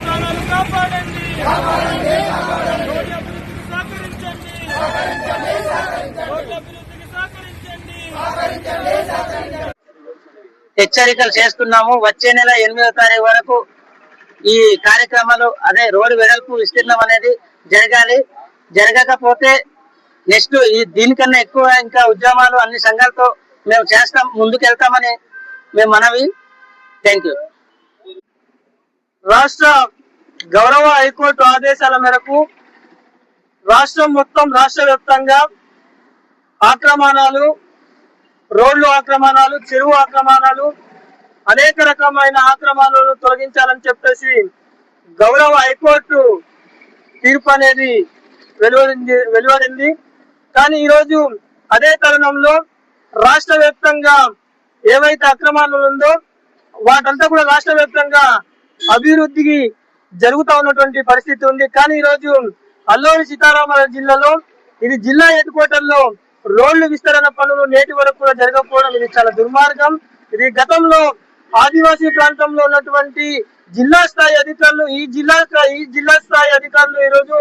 కాపాడండి రోడ్డు అభివృద్ధికి సహకరించండి రోడ్డు అభివృద్ధికి సహకరించండి హెచ్చరికలు చేస్తున్నాము. వచ్చే నెల ఎనిమిదో తారీఖు వరకు ఈ కార్యక్రమాలు అదే రోడ్డు వెడల్పు విస్తీర్ణం అనేది జరగాలి. జరగకపోతే నెక్స్ట్ ఈ దీనికన్నా ఎక్కువ ఇంకా ఉద్యమాలు అన్ని సంఘాలతో మేము చేస్తాం ముందుకెళ్తామని మేము మనవి. థ్యాంక్ యూ రాష్ట్ర గౌరవ హైకోర్టు ఆదేశాల మేరకు రాష్ట్రం మొత్తం రాష్ట్ర వ్యాప్తంగా ఆక్రమణాలు రోడ్లు ఆక్రమణాలు చెరువు ఆక్రమణాలు అనేక రకమైన ఆక్రమణలు తొలగించాలని చెప్పేసి గౌరవ హైకోర్టు తీర్పు అనేది వెలువడింది వెలువడింది. కానీ ఈరోజు అదే తరుణంలో రాష్ట్ర వ్యాప్తంగా ఏవైతే అక్రమాలు ఉందో వాటంతా కూడా రాష్ట్ర వ్యాప్తంగా అభివృద్ధికి జరుగుతూ ఉన్నటువంటి పరిస్థితి ఉంది. కానీ ఈరోజు అల్లూరి సీతారామరాజు జిల్లాలో ఇది జిల్లా హెడ్ క్వార్టర్లో రోడ్లు విస్తరణ పనులు నేటి వరకు కూడా జరగకపోవడం ఇది చాలా దుర్మార్గం. ఇది గతంలో ఆదివాసీ ప్రాంతంలో ఉన్నటువంటి జిల్లా స్థాయి అధికారులు ఈ జిల్లా స్థాయి ఈ జిల్లా స్థాయి అధికారులు ఈ రోజు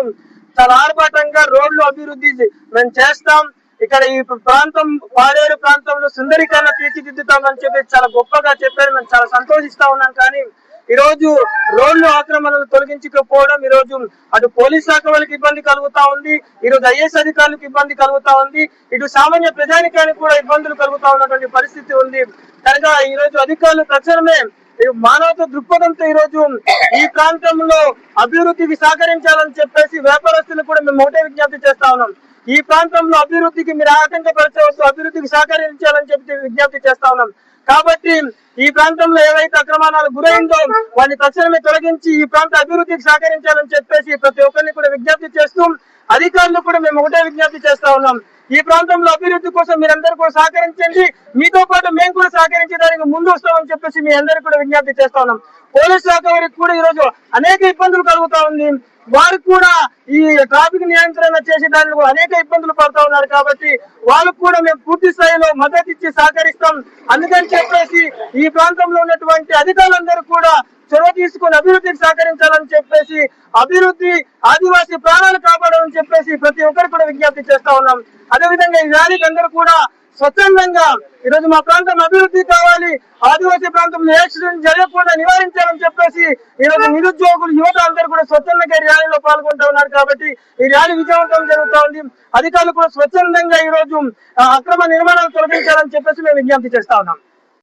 చాలా ఆర్భాటంగా రోడ్లు అభివృద్ధి మేము చేస్తాం. ఇక్కడ ఈ ప్రాంతం పాడేరు ప్రాంతంలో సుందరీకరణ తీర్చిదిద్దుతామని చెప్పి చాలా గొప్పగా చెప్పారు. మేము చాలా సంతోషిస్తా ఉన్నాం కానీ ఈ రోజు రోడ్లు ఆక్రమణలు తొలగించకపోవడం ఈ రోజు అటు పోలీస్ శాఖ వాళ్ళకి ఇబ్బంది కలుగుతా ఉంది ఈ రోజు ఐఏఎస్ అధికారులకు ఇబ్బంది కలుగుతా ఉంది ఇటు సామాన్య ప్రజానికానికి కూడా ఇబ్బందులు కలుగుతా ఉన్నటువంటి పరిస్థితి ఉంది. కనుక ఈ రోజు అధికారులు తక్షణమే మానవత దృక్పథంతో ఈ రోజు ఈ ప్రాంతంలో అభివృద్ధికి సహకరించాలని చెప్పేసి వ్యాపారస్తులు కూడా మేము ఒకటే విజ్ఞప్తి చేస్తా ఉన్నాం. ఈ ప్రాంతంలో అభివృద్ధికి మీరు ఆటంకపరచవచ్చు అభివృద్ధికి సహకరించాలని చెప్పి విజ్ఞప్తి చేస్తా ఉన్నాం. కాబట్టి ఈ ప్రాంతంలో ఏవైతే అక్రమాలు గురైందో వాటిని తక్షణమే తొలగించి ఈ ప్రాంత అభివృద్ధికి సహకరించాలని చెప్పేసి ప్రతి ఒక్కరిని కూడా విజ్ఞప్తి చేస్తూ అధికారులు కూడా మేము ఒకటే విజ్ఞప్తి చేస్తా ఉన్నాం. ఈ ప్రాంతంలో అభివృద్ధి కోసం మీరందరూ కూడా సహకరించండి. మీతో పాటు మేము కూడా సహకరించడానికి ముందు వస్తామని చెప్పేసి మీ అందరికీ కూడా విజ్ఞప్తి చేస్తా ఉన్నాం. పోలీస్ శాఖ వారికి కూడా ఈ రోజు అనేక ఇబ్బందులు కలుగుతా ఉంది. వారు కూడా ఈ ట్రాఫిక్ నియంత్రణ చేసే దానిలో అనేక ఇబ్బందులు పడుతూ ఉన్నారు కాబట్టి వాళ్ళకు కూడా మేము పూర్తి స్థాయిలో మద్దతు ఇచ్చి సహకరిస్తాం. అందుకని చెప్పేసి ఈ ప్రాంతంలో ఉన్నటువంటి అధికారులందరూ కూడా చొరవ తీసుకొని అభివృద్ధికి సహకరించాలని చెప్పేసి అభివృద్ధి ఆదివాసీ ప్రాణాలు కాపాడాలని చెప్పేసి ప్రతి ఒక్కరు కూడా విజ్ఞప్తి చేస్తా ఉన్నాం. అదేవిధంగా ఈ ర్యాలీకి అందరూ కూడా స్వచ్ఛందంగా ఈరోజు మా ప్రాంతం అభివృద్ధి కావాలి ఆదివాసీ ప్రాంతంలో యాక్సిడెంట్ జరగకుండా నివారించాలని చెప్పేసి ఈ రోజు నిరుద్యోగులు యువత అందరూ కూడా స్వచ్ఛందంగా ఈ ర్యాలీలో పాల్గొంటూ ఉన్నారు కాబట్టి ఈ ర్యాలీ విజయవంతం జరుగుతూ ఉంది. అధికారులు కూడా స్వచ్ఛందంగా ఈ రోజు అక్రమ నిర్మాణాలు తొలగించాలని చెప్పేసి మేము విజ్ఞప్తి చేస్తా ఉన్నాం.